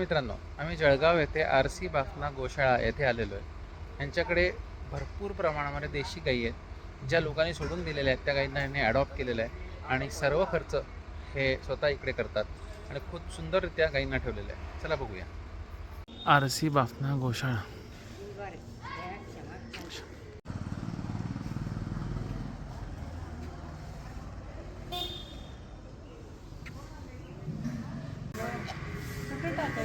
मित्रांनो आम्ही जळगाव येथे आर सी बाफना गोशाळा येथे आलेलो आहे. यांच्याकडे भरपूर प्रमाणामध्ये देशी गाई आहेत. ज्या लोकांनी सोडून दिलेल्या आहेत त्या गाईंना यांनी ॲडॉप्ट केलेलं आहे. आणि सर्व खर्च हे स्वतः इकडे करतात. आणि खूप सुंदररित्या गायींना ठेवलेलं आहे. चला बघूया. आर सी बाफना गोशाळा.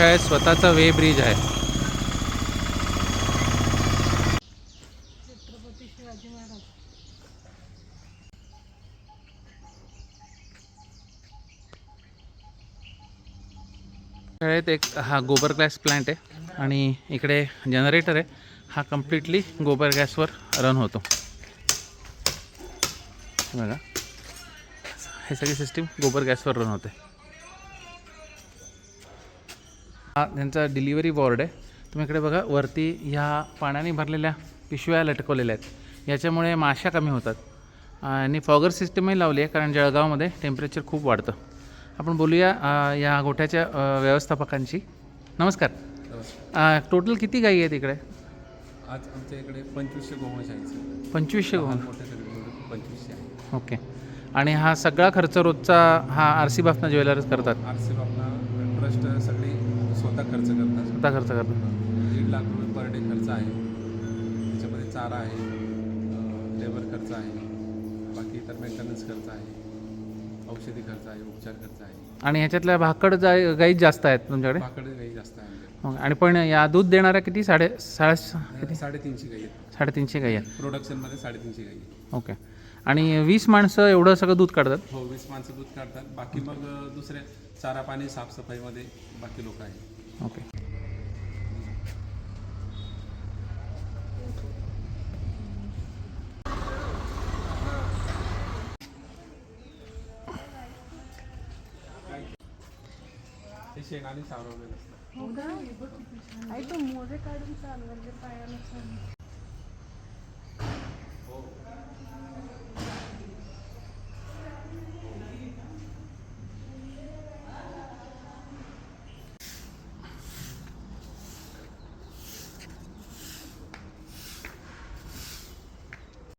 आहे स्वतःचा वे ब्रिज आहे. छत्रपती शिवाजी महाराज. शाळेत एक हा गोबर गॅस प्लांट आहे आणि इकडे जनरेटर आहे. हा कम्प्लिटली गोबर गॅसवर रन होतो. बघा. हे सगळी सिस्टीम गोबर गॅसवर रन होते. हा त्यांचा डिलिव्हरी वॉर्ड आहे. तुम्ही इकडे बघा वरती ह्या पाण्याने भरलेल्या पिशव्या लटकवलेल्या आहेत. याच्यामुळे माशा कमी होतात. आणि फॉगर सिस्टीमही लावली आहे कारण जळगावमध्ये टेम्परेचर खूप वाढतं. आपण बोलूया या गोठ्याच्या व्यवस्थापकांशी. नमस्कार. टोटल किती गायी आहेत इकडे? आज आमच्या इकडे पंचवीसशे गोवंश आहेत. पंचवीसशे मिळून पंचवीसशे आहे ओके. आणि हा सगळा खर्च रोजचा हा आर सी बाफना ज्वेलर्स करतात. आर सी बापना ट्रस्ट सगळे स्वतः खर्च करतात. स्वतः खर्च करतात. दीड लाख रुपये पर डे खर्च आहे. त्याच्यामध्ये चारा आहे लेबर खर्च आहे बाकी इतर मेंटेनन्स खर्च आहे औषधी खर्च आहे उपचार खर्च आहे. आणि ह्याच्यातल्या भाकड जा गाई जास्त आहेत तुमच्याकडे? पाकडे काही जास्त आहे आणि पण या दूध देणाऱ्या किती? साडे साडे किती? साडेतीनशे गाई आहेत. साडेतीनशे गाई आहेत. प्रोडक्शनमध्ये साडेतीनशे गाई. ओके आणि वीस माणसं एवढं सगळं दूध काढतात? हो वीस माणसं दूध काढतात. बाकी मग दुसरे चारा पाणी साफसफाईमध्ये बाकी लोक आहेत. ओके. ते शेणाने सारवलेलं असतं